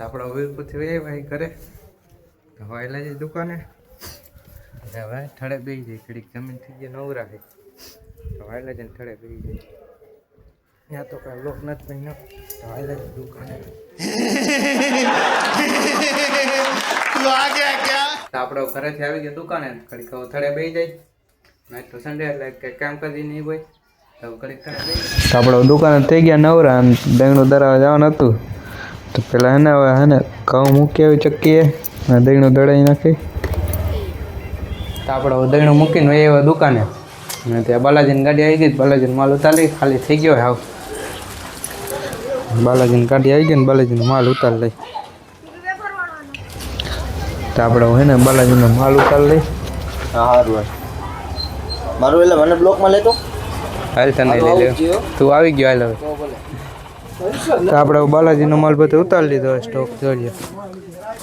તો આપણે વીરપુરથી વહી ભાઈ ઘરે. તો હવે લઈ જઈ દુકાને. હવે ઠળે બેસી જાય ઘડીક જમીન થઈ જાય નવરા થઈ તો વાયલા જઈને ઠળે બેસી જાય ત્યાં તો કાંઈ લોક નથી બન્યો. તો વાયલા જઈને દુકાને. તો આપણે ઘરેથી આવી ગયો દુકાને. ઘડીક હવે થડે બેસી જાય મેં તો સન્ડે એટલે કંઈ કામ કરી નહીં હોય. તો ઘડીક થડે બેસી દુકાને થઈ ગયા નવરા દહીંનું દરાવા જવાનું હતું. તો પેલા હેને હવે હેને ઘઉં મૂકી આવી ચક્કીએ અને દહીણું દળાઈ નાખી. તો આપણે હવે મૂકીને એ દુકાને. અને ત્યાં બાલાજીની ગાડી આવી ગઈ બાલાજીનો માલ ઉતારી ખાલી થઈ ગયો હાવ. બાલાજીની ગાડી આવી ગઈ ને બાલાજીનો માલ ઉતાર લઈ. તો આપણે હે ને બાલાજીનો માલ ઉતાર લઈ. સારું હોય મારું એટલે મને બ્લોકમાં લેતો હાલ તને લઈ લે તું આવી ગયો હાલ હવે. તો આપણે બાલાજીનો માલ બધો ઉતારી લીધો હોય સ્ટોક જોઈએ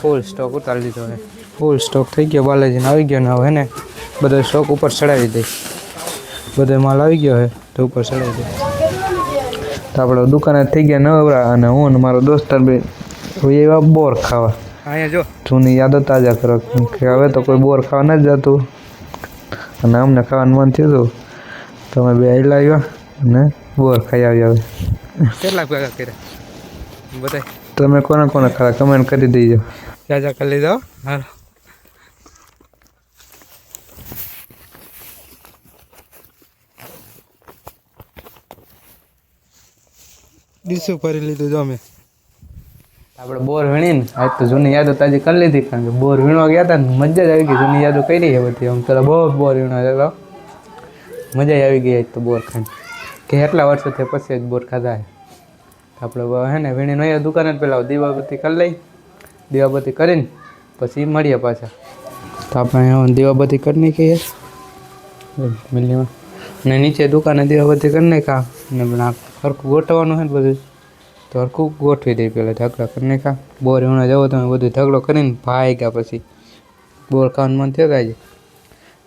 ફૂલ સ્ટોક ઉતારી લીધો હોય ફૂલ સ્ટોક થઈ ગયો બાલાજીનો આવી ગયો ને હવે ને? બધો સ્ટોક ઉપર ચડાવી દઈ બધો માલ આવી ગયો હે તો ઉપર ચડાવી દઈ તો આપણે દુકાને થઈ ગયા નવરા અને હું ને મારો દોસ્તાર બી. એવા બોર ખાવા. અહીંયા જો. જૂની યાદો તાજા કરો. કે હવે તો કોઈ બોર ખાવા નથી જતું. અને અમને ખાવાનું મન થયું હતું. તમે બે આવ્યા અને બોર ખાઈ આવ્યા હવે. કેટલા ભેગા કર્યા? બધા તમે કોને કોને ખરા? કમેન્ટ કરી દેજો. જાજા કરી લીધો હાલો. ડીસું ભરી લીધું જો અમે. આપણે બોર વીણીને આજ તો જૂની યાદો તાજી કરી લીધી કારણ કે બોર વીણવા ગયા હતા ને મજા જ આવી ગઈ જૂની યાદો કરી છે બધી. આમ પેલા બહુ બોર વીણવા મજા આવી ગઈ આજ તો બોર ખાઈને. કે એટલા વર્ષોથી પછી જ બોર ખાધા છે આપણે હે ને વીણી નહીં દુકાને જ પેલા દીવાબત્તી કરી લઈ, દીવાબત્તી કરીને પછી મળીએ પાછા. તો આપણે દીવાબત્તી કરી નાખીએ. મિલીમાં ને નીચે દુકાને દીવાબત્તી કરી નાખા ને પણ આ સરખું ગોઠવવાનું છે ને બધું. તો સરખું ગોઠવી દઈ પહેલાં ઢગલા કરી નાખા બોર વીણા જવો તમે બધું ઢગલો કરીને ભાઈ ગયા પછી. બોર ખાવાનું મન થયો ગાય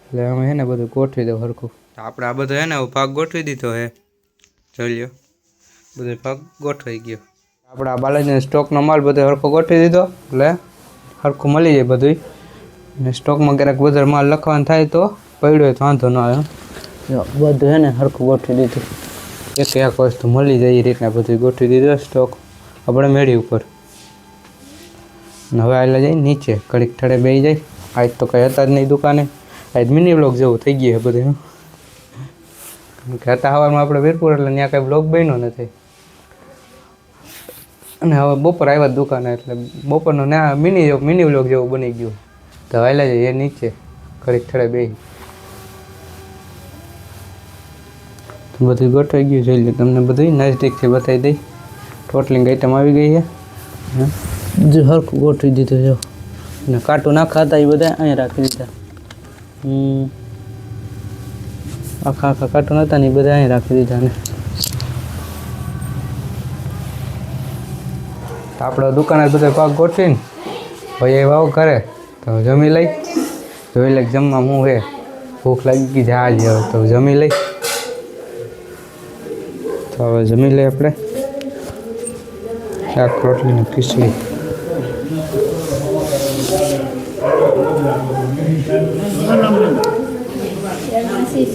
એટલે અમે હે ને બધું ગોઠવી દઉં સરખું આપણે આ બધો હે ને ભાગ ગોઠવી દીધો હે. જોઈ લ્યો. બધો ભાગ ગોઠવાઈ ગયો. આપણે આ બાલાજીને સ્ટોકનો માલ બધો સરખો ગોઠવી દીધો. એટલે સરખું મળી જાય બધું ને સ્ટોકમાં ક્યારેક બધા માલ લખવાનું થાય તો પડ્યો હોય તો વાંધો ન આવે. બધું હે ને હરખું ગોઠવી દીધું. એક એક વસ્તુ મળી જાય એ રીતના બધું ગોઠવી દીધો સ્ટોક. આપણે મેળી ઉપર. અને હવે આવેલા જાય નીચે. ઘડીક ઠળે બેસી જાય. આજ તો કંઈ હતા જ નહીં દુકાને. આજ મિની બ્લોક જેવું થઈ ગયું છે બધું કારણ કે આપણે વીરપુર એટલે ત્યાં કાંઈ બ્લોગ બન્યો નથી. અને હવે બપોર આવ્યા દુકાને એટલે બપોરનો ના મિની મિની બ્લોગ જેવું બની ગયું. તો વાયલા જાય એ નીચે ઘડીક થડે બે બધું ગોઠવાઈ ગયું જોઈ લે તમને બધું નજદીકથી બતાવી દઈ. ટોટલિંગ આઈટમ આવી ગઈ છે. બધું હરખું ગોઠવી દીધું જો ને કાટું ના ખાતા એ બધા અહીંયા રાખી દીધા. હમ. આખા આખા કાર્ટૂન નહોતા ને એ બધા અહીંયા રાખી દીધા ને. આપણે દુકાને બધા પાક ગોઠવીને ભાઈ એ વાવ કરે, તો જમી લઈ. જોઈ લે જમવા હું હે. ભૂખ લાગી ગઈ જા હવે, તો જમી લઈ. તો હવે જમી લઈએ આપણે. શાક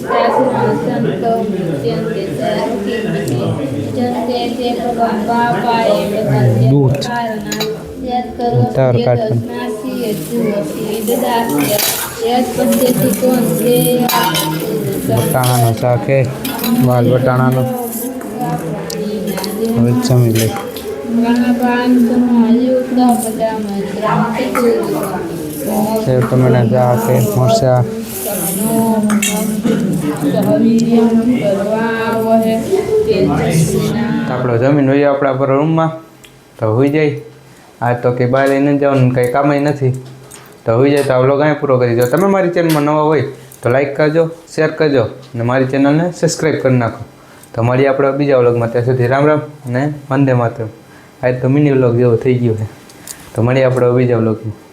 રોટલી ને ખીચડી દૂધ તાર કાઢવાનું વટાણાનો શાક હે વાલ વટાણાનો હવે જમી લઈ સેવ ટમેટા શાક હે મરચા આપણો જમીન હોય આપણા પર રૂમમાં, તો હોઈ જાય. આ તો કે બહાર લઈને જવાનું કંઈ કામ નથી. તો હોઈ જાય તો આ વ્લોગ પૂરો કરી દો. તમે મારી ચેનલમાં નવા હોય તો લાઈક કરજો શેર કરજો અને મારી ચેનલને સબસ્ક્રાઈબ કરી નાખો. તો મળીએ આપણે બીજા વ્લોગમાં ત્યાં સુધી રામ રામ અને વંદે માતરમ. આજ તો મિની વ્લોગ જેવો થઈ ગયો છે. તો મળીએ આપણે બીજા વ્લોગમાં